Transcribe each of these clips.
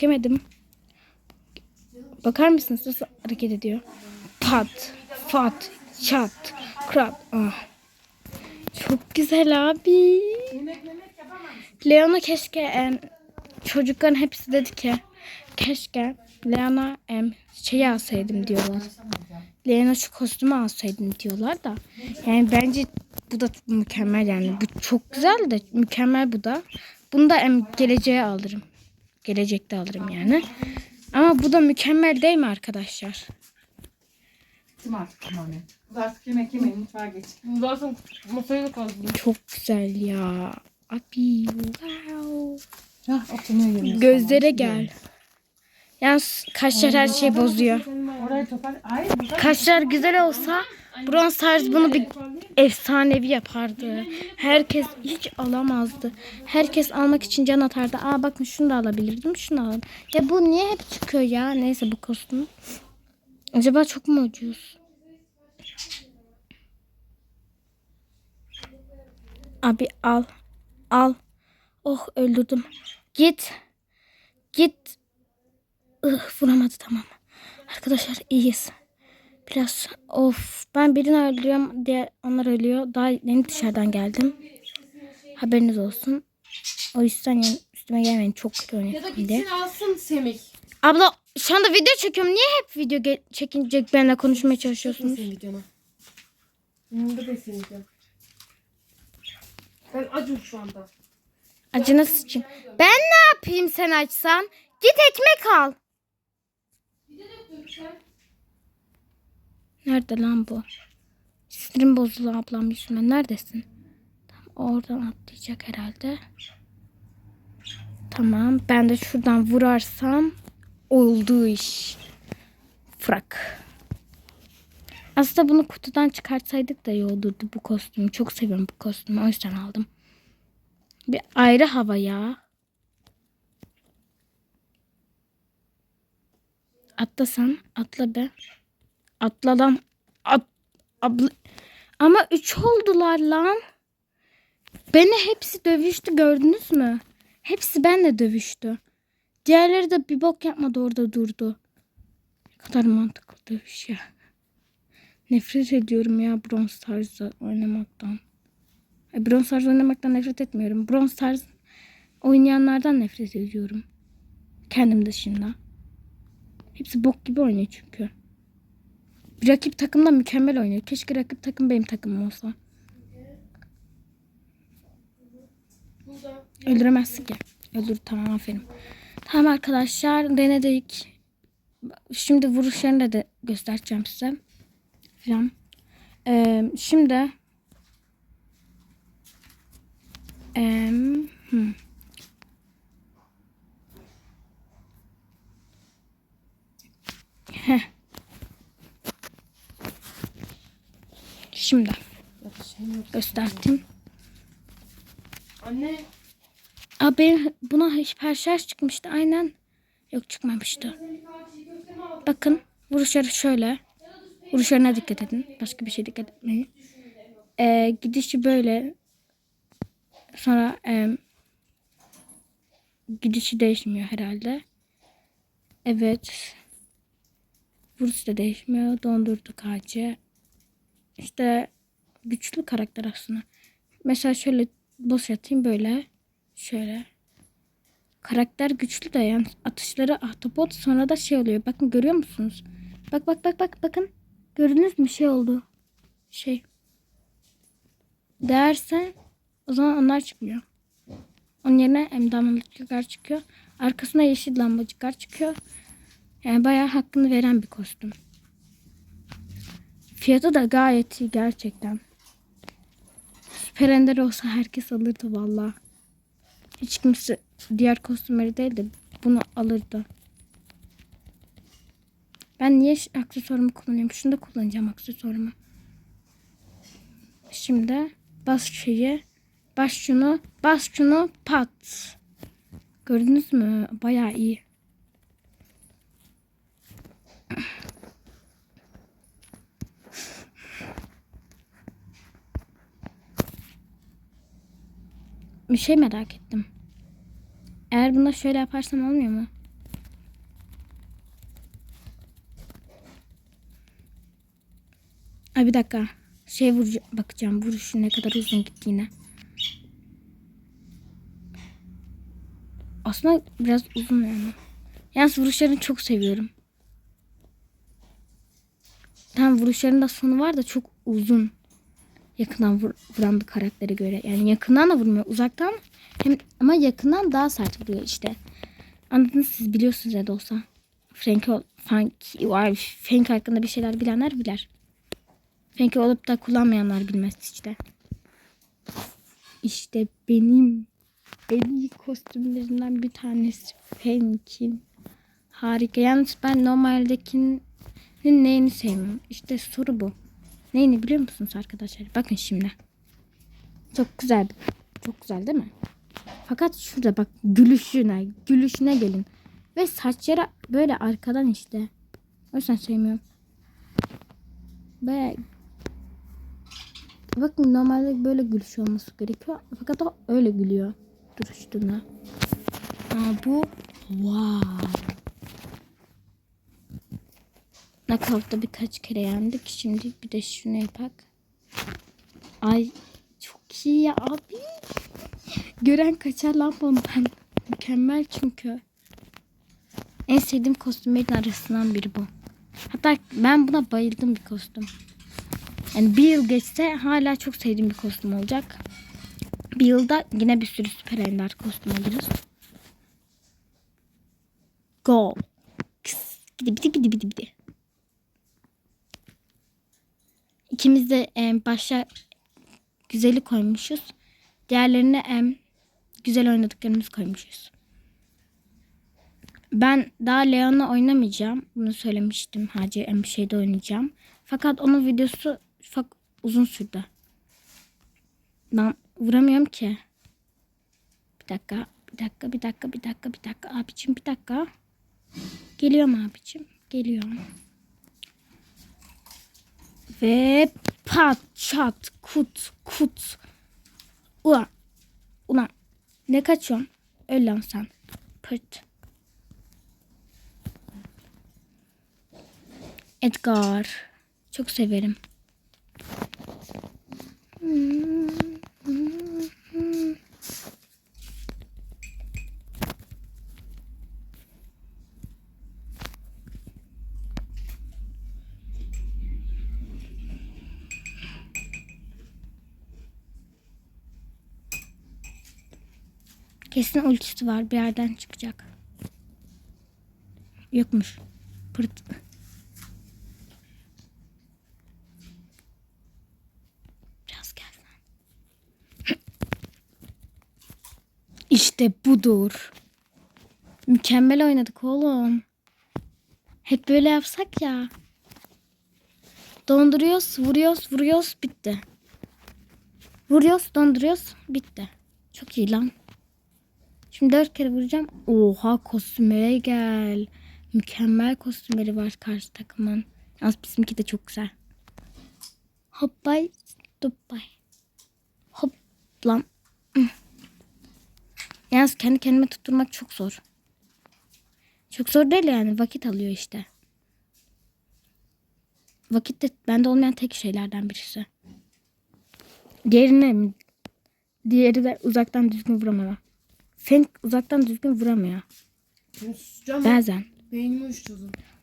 Çekemedim. Bakar mısınız nasıl hareket ediyor? Pat, fat, çat, krat. Ah. Çok güzel abi. Leona keşke em, çocukların hepsi dedi ki keşke Leona em, şeyi alsaydım diyorlar. Leona şu kostümü alsaydım diyorlar da. Yani bence bu da mükemmel yani. Bu çok güzel de mükemmel bu da. Bunu da em, geleceğe alırım. Gelecekte alırım yani. Ama bu da mükemmel değil mi arkadaşlar? Kim artık tamamen. Kız artık yemek yemeyin mutfağa geç. Zaten masaya da kazdım. Çok güzel ya. Abi wow. Hah geliyoruz. Gözlere gel. Yalnız kaşlar her şeyi bozuyor. Orayı topar. Hayır burada. Kaşlar güzel olsa Bronze Stars bunu bir efsanevi yapardı. Herkes hiç alamazdı. Herkes almak için can atardı. Aa bakın şunu da alabilirdim. Şunu alalım. Ya bu niye hep çıkıyor ya? Neyse bu kostüm. Acaba çok mu ucuz? Abi al. Al. Oh öldürdüm. Git. Git. Ih, vuramadı tamam. Arkadaşlar iyiyiz. Biraz of ben birini öldürüyorum diye onlar ölüyor. Daha yeni dışarıdan geldim. Haberiniz olsun. O yüzden yani üstüme gelmeyin. Çok kötü Ya da oynadım gitsin alsın Semih. Abla şu anda video çekiyorum. Niye hep video çekince benimle konuşmaya çalışıyorsunuz? senin videona. Yanımda da senin videon. Ben acım şu anda. Acına sıçayım. Ben ne yapayım sen açsan? Git ekmek al. Nerede lan bu? Sinirim bozuldu ablam yüzüme. Neredesin? Tam oradan atlayacak herhalde. Tamam. Ben de şuradan vurarsam oldu iş. Frak. Aslında bunu kutudan çıkartsaydık da iyi olurdu bu kostümü. Çok seviyorum bu kostümü. O yüzden aldım. Bir ayrı hava ya. Atlasan atla be. Atla. At, abla. Ama üç oldular lan. Beni hepsi dövüştü gördünüz mü? Hepsi benle dövüştü. Diğerleri de bir bok yapmadı orada durdu. Ne kadar mantıklı dövüş ya. Nefret ediyorum ya Bronze Stars'da oynamaktan. Bronze Stars oynamaktan nefret etmiyorum. Bronze Stars oynayanlardan nefret ediyorum. Kendim dışında. Hepsi bok gibi oynuyor çünkü. Rakip takım da mükemmel oynuyor. Keşke rakip takım benim takımım olsa. Öldüremezsin ki. Öldür tamam aferin. Tamam arkadaşlar denedik. Şimdi vuruşlarını da göstereceğim size. Falan. Ee, şimdi Ee, hmm. Heh. Şimdi gösterdim. Anne. Abi buna hiper şarj çıkmıştı aynen. Yok çıkmamıştı. Bakın vuruşları şöyle. Vuruşlarına dikkat edin. Başka bir şey dikkat etmeyin. Ee, gidişi böyle. Sonra e, gidişi değişmiyor herhalde. Evet. Vuruş da değişmiyor. Dondurduk ağacı. İşte güçlü karakter aslında. Mesela şöyle boss atayım böyle. Şöyle. Karakter güçlü de yani atışları ahtapot sonra da şey oluyor. Bakın görüyor musunuz? Bak bak bak bak bakın. Gördünüz mü şey oldu. Şey. Değerse o zaman onlar çıkmıyor. Onun yerine hem damlacıklar çıkıyor. Arkasına yeşil lambacıklar çıkıyor. Yani bayağı hakkını veren bir kostüm. Fiyatı da gayet iyi gerçekten. Süper Ender olsa herkes alırdı valla. Hiç kimse diğer kostümleri değil de bunu alırdı. Ben niye aksesuarımı kullanıyorum? Şunu da kullanacağım aksesuarımı. Şimdi bas şeyi. Bas şunu. Bas şunu. Pat. Gördünüz mü? Bayağı iyi. bir şey merak ettim. Eğer buna şöyle yaparsam olmuyor mu? Ay bir dakika. Şey vurucu bakacağım. Vuruşu ne kadar uzun gittiğine. Aslında biraz uzun yani. Yalnız vuruşlarını çok seviyorum. Tam vuruşların da sonu var da çok uzun. Yakından vur- vuran bir karaktere göre. Yani yakından da vurmuyor. Uzaktan hem ama yakından daha sert vuruyor işte. Anladınız siz biliyorsunuz ya da olsa. Frank, Frank, Frank hakkında bir şeyler bilenler bilir. Frank olup da kullanmayanlar bilmez işte. İşte benim en iyi kostümlerimden bir tanesi Frank'in. Harika. Yalnız ben normaldekinin neyini sevmiyorum. İşte soru bu. Neyini biliyor musunuz arkadaşlar? Bakın şimdi. Çok güzel. Çok güzel değil mi? Fakat şurada bak gülüşüne, gülüşüne gelin. Ve saçları böyle arkadan işte. O yüzden sevmiyorum. Böyle Bakın normalde böyle gülüş olması gerekiyor. Fakat o öyle gülüyor. Duruştuğuna. Aa, bu wow. Knockout'ta birkaç kere yendik. Şimdi bir de şunu yapak. Ay çok iyi ya abi. Gören kaçar lan bundan. Mükemmel çünkü. En sevdiğim kostümlerin arasından biri bu. Hatta ben buna bayıldım bir kostüm. Yani bir yıl geçse hala çok sevdiğim bir kostüm olacak. Bir yılda yine bir sürü süper ender kostüm alırız. Go. Gidi gidi gidi gidi gidi. İkimiz de e, başa güzeli koymuşuz. Diğerlerine e, güzel oynadıklarımızı koymuşuz. Ben daha Leon'la oynamayacağım. Bunu söylemiştim. Hacı bir şeyde oynayacağım. Fakat onun videosu çok uzun sürdü. Ben vuramıyorum ki. Bir dakika, bir dakika, bir dakika, bir dakika, bir dakika. Abicim bir dakika. Geliyorum abicim. Geliyorum. Ve pat, çat, kut, kut. Ulan. Ulan. Ne kaçıyorsun? Öl lan sen. Pırt. Edgar. Çok severim. Kesin ultisi var. Bir yerden çıkacak. Yokmuş. Pırt. Biraz gel sen. İşte budur. Mükemmel oynadık oğlum. Hep böyle yapsak ya. Donduruyoruz, vuruyoruz, vuruyoruz, bitti. Vuruyoruz, donduruyoruz, bitti. Çok iyi lan. Şimdi dört kere vuracağım. Oha kostümlere gel. Mükemmel kostümleri var karşı takımın. Yalnız bizimki de çok güzel. Hoppay, duppay. Hop lan. Yalnız kendi kendime tutturmak çok zor. Çok zor değil yani. Vakit alıyor işte. Vakit de bende olmayan tek şeylerden birisi. Diğerine Diğeri de uzaktan düzgün vuramıyor. Fenk uzaktan düzgün vuramıyor. Susacağım. Bazen. Beynimi uyuşturdum. Abi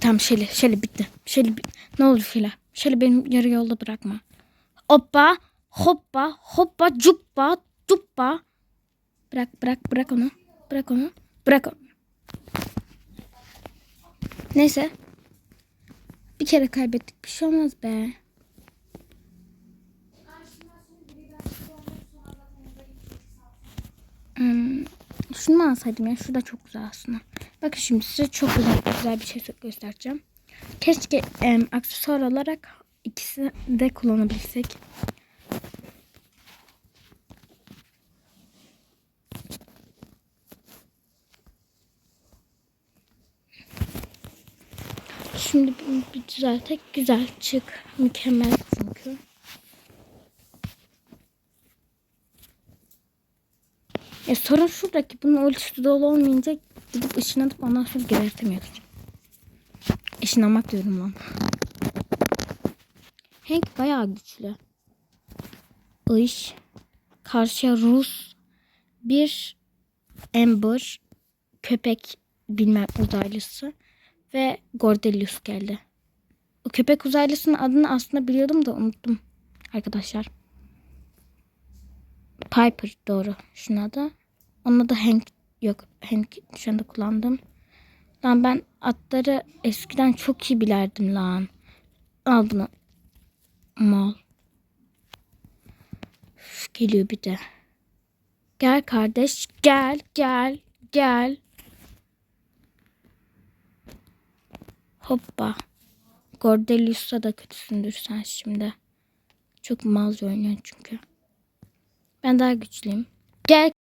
tamam Şeli. Şeli bitti. Şeli bi- ne olur Şeli. Şeli benim yarı yolda bırakma. Hoppa. Hoppa. Hoppa. Cuppa. Cuppa. Bırak bırak bırak onu. Bırak onu. Bırak onu. Neyse. Bir kere kaybettik. Bir şey olmaz be. Hmm, şunu alsaydım ya. Şurada çok güzel aslında. Bakın şimdi size çok güzel güzel bir şey göstereceğim. Keşke em, aksesuar olarak ikisini de kullanabilsek. Şimdi bir düzeltek. Güzel çık. Mükemmel. E sorun şuradaki bunun ölçüsü dolu olmayınca gidip ışınlanıp ondan sonra gebertemiyoruz. Işınlanmak diyorum lan. Hank bayağı güçlü. Iş. Karşıya Rus. Bir Amber. Köpek bilmem uzaylısı. Ve Gordelius geldi. O köpek uzaylısının adını aslında biliyordum da unuttum. Arkadaşlar. Piper doğru. Şunun adı. Onun adı Hank. Yok Hank şu anda kullandım. Lan ben atları eskiden çok iyi bilirdim lan. Al bunu. Mal. Üf, geliyor bir de. Gel kardeş. Gel gel gel. Hoppa. Gordelius'a da kötüsündür sen şimdi. Çok malca oynuyorsun çünkü. Ben daha güçlüyüm. Gel